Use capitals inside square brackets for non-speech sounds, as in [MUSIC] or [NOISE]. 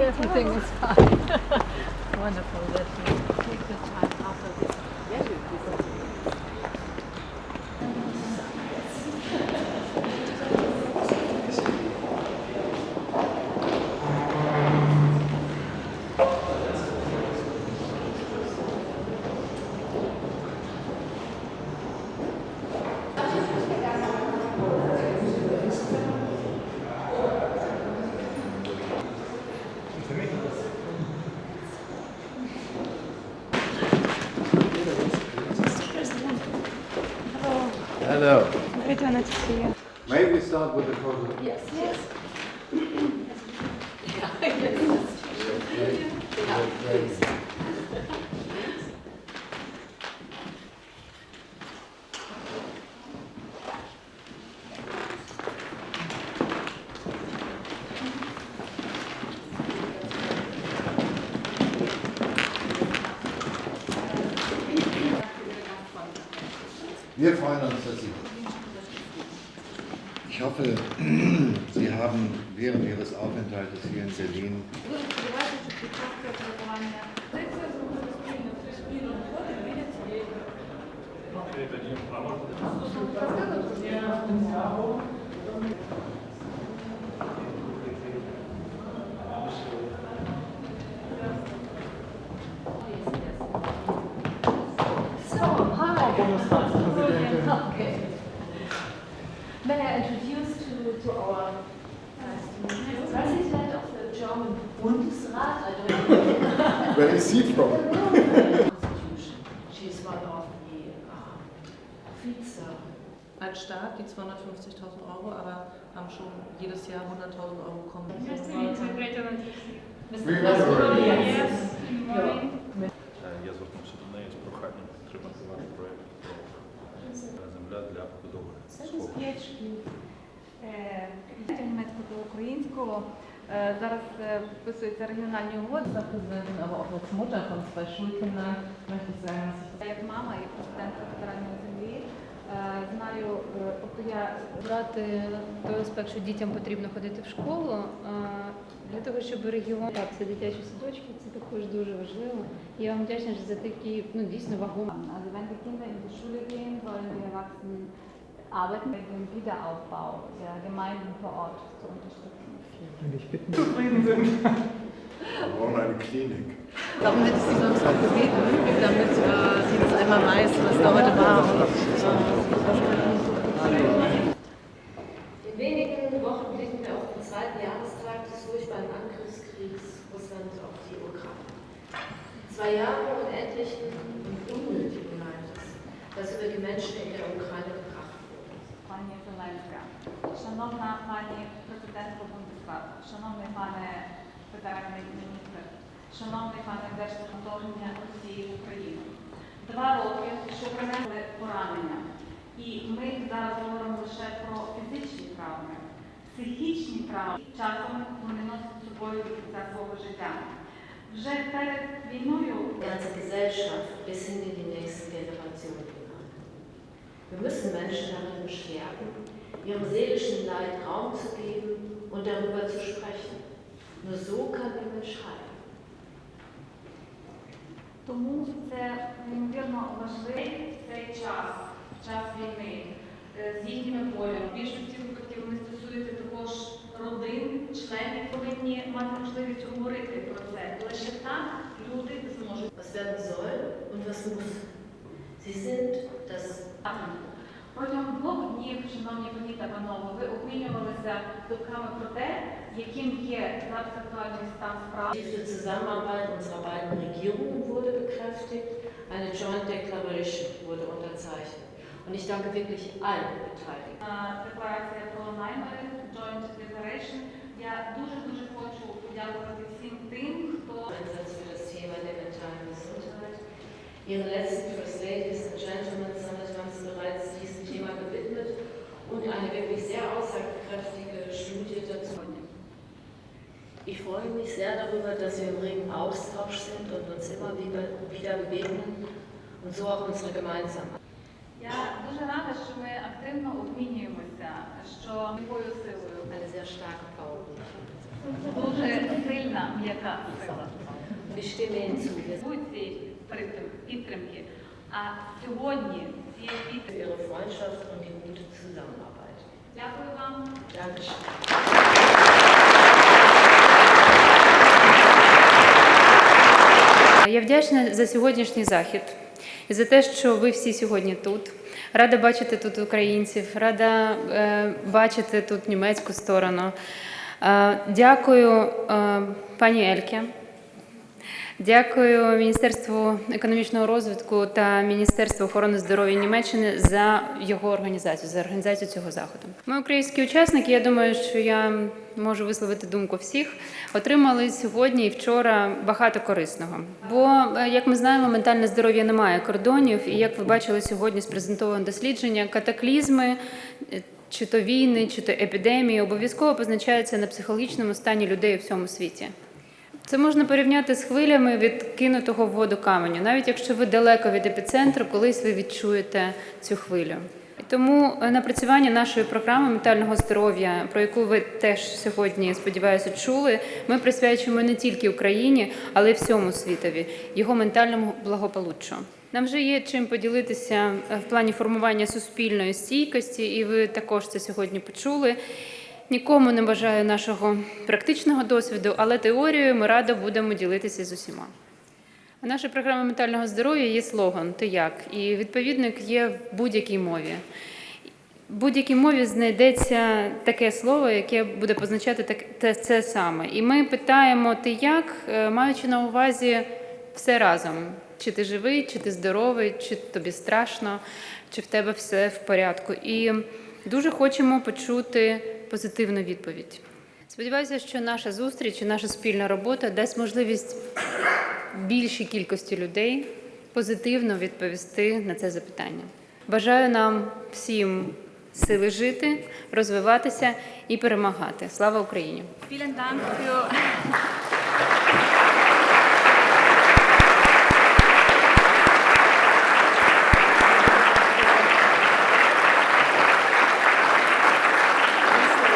Everything is fine. [LAUGHS] Wonderful that you take the time Hello. Great honor to see you. Maybe we start with the photo. Yes, yes. [LAUGHS] Wir freuen uns, dass Sie Ich hoffe, [CLEARS THROAT] Sie haben während Ihres Aufenthaltes hier in Berlin So, hi. [LAUGHS] Okay. May I introduce to, to our President of the German Bundesrat? I don't know. [LAUGHS] Where is he from? Constitution. She is one of the uh, Vize. als Staat die 250.000 Euro, aber haben schon jedes Jahr 100.000 Euro to meet you. Great земля для побудови Це сховища. безпечні. Німецького та українського. Е, Зараз е, підписуються регіональні угоди. Як мама і президентка федеральної землі е, знаю, е, тобто я брати той аспект, що дітям потрібно ходити в школу. Для того, щоб регіон так, це дитячі садочки, це також дуже важливо. Я вам вдячна за такі ну дійсно вагомі. Erwachsenen arbeiten mit dem Wiederaufbau der Gemeinden vor Ort zu unterstützen. Wir brauchen eine Klinik. Darum hätte ich Sie sonst auch gebeten, damit äh, sie das einmal weiß, was da heute war. In wenigen Wochen blicken wir auf den zweiten Jahrestag des furchtbaren Angriffskriegs Russlands auf die Ukraine. Zwei Jahre unendlichen und unnötigen das über die Menschen in der Ukraine gebracht wurde. Пані Зеленська, шановна пані президентка Бундесрату, шановний пане федеральний міністр, шановний пане держдержавлення Росії в Україну. Два роки, що принесли поранення. І ми зараз говоримо лише про фізичні травми. Психічні травми часом вони носять з собою до кінця свого життя. Вже перед війною ganze Gesellschaft bis in die nächsten Generationen hinein. Wir müssen Menschen darin bestärken, ihrem seelischen Leid Raum zu geben und darüber zu sprechen. Nur so kann der Mensch heilen. Тому це неймовірно важливий цей час, час війни е, з їхніми болями. В більшості випадків вони стосуються також родин, членів повинні мати можливість говорити про це. Лише так люди зможуть Was werden soll und was muss. Sie sind das та панове, ви обмінювалися думками про те, яким є зараз актуальний стан справ. Die Zusammenarbeit unserer beiden Regierungen wurde bekräftigt. Eine Joint Declaration wurde unterzeichnet. Und ich danke wirklich allen Beteiligten. Е, Декларація про наміри, Joint Declaration. Я дуже-дуже хочу подякувати всім тим, хто Einsatz für das Thema der mentalen Gesundheit. Ihre letzten First Ladies sehr darüber, dass wir im regen Austausch sind und uns immer wieder, wieder begegnen und so auch unsere gemeinsame Я дуже рада, що ми активно обмінюємося, що якою силою eine sehr starke Frau. дуже сильна м'яка сила. Und ich stimme Ihnen zu. Wir Будь цієї підтримки. А сьогодні цієї für підтримки. Ihre Freundschaft und die gute Zusammenarbeit. Дякую вам. Dankeschön. Я вдячна за сьогоднішній захід і за те, що ви всі сьогодні тут. Рада бачити тут українців, рада е, бачити тут німецьку сторону. Е, дякую е, пані Ельке. Дякую Міністерству економічного розвитку та Міністерству охорони здоров'я Німеччини за його організацію, за організацію цього заходу. Ми, українські учасники, я думаю, що я можу висловити думку всіх, отримали сьогодні і вчора багато корисного. Бо, е, як ми знаємо, ментальне здоров'я не має кордонів, і як ви бачили сьогодні з презентованого дослідження, катаклізми. е, Чи то війни, чи то епідемії обов'язково позначаються на психологічному стані людей у всьому світі. Це можна порівняти з хвилями від кинутого в воду каменю. Навіть якщо ви далеко від епіцентру, колись ви відчуєте цю хвилю. Тому е, напрацювання нашої програми ментального здоров'я, про яку ви теж сьогодні, сподіваюся, чули, ми присвячуємо не тільки Україні, але й всьому світові, його ментальному благополуччю. Нам вже є чим поділитися е, в плані формування суспільної стійкості, і ви також це сьогодні почули. Нікому не бажаю нашого практичного досвіду, але теорією ми радо будемо ділитися з усіма. У нашій програмі ментального здоров'я є слоган Ти як? І відповідник є в будь-якій мові. В будь-якій мові знайдеться таке слово, яке буде позначати те, це саме. І ми питаємо ти як, е, маючи на увазі все разом. Чи ти живий, чи ти здоровий, чи тобі страшно, чи в тебе все в порядку. І дуже хочемо почути позитивну відповідь. Сподіваюся, що наша зустріч і наша спільна робота дасть можливість більшій кількості людей позитивно відповісти на це запитання. Бажаю нам всім сили жити, розвиватися і перемагати. Слава Україні!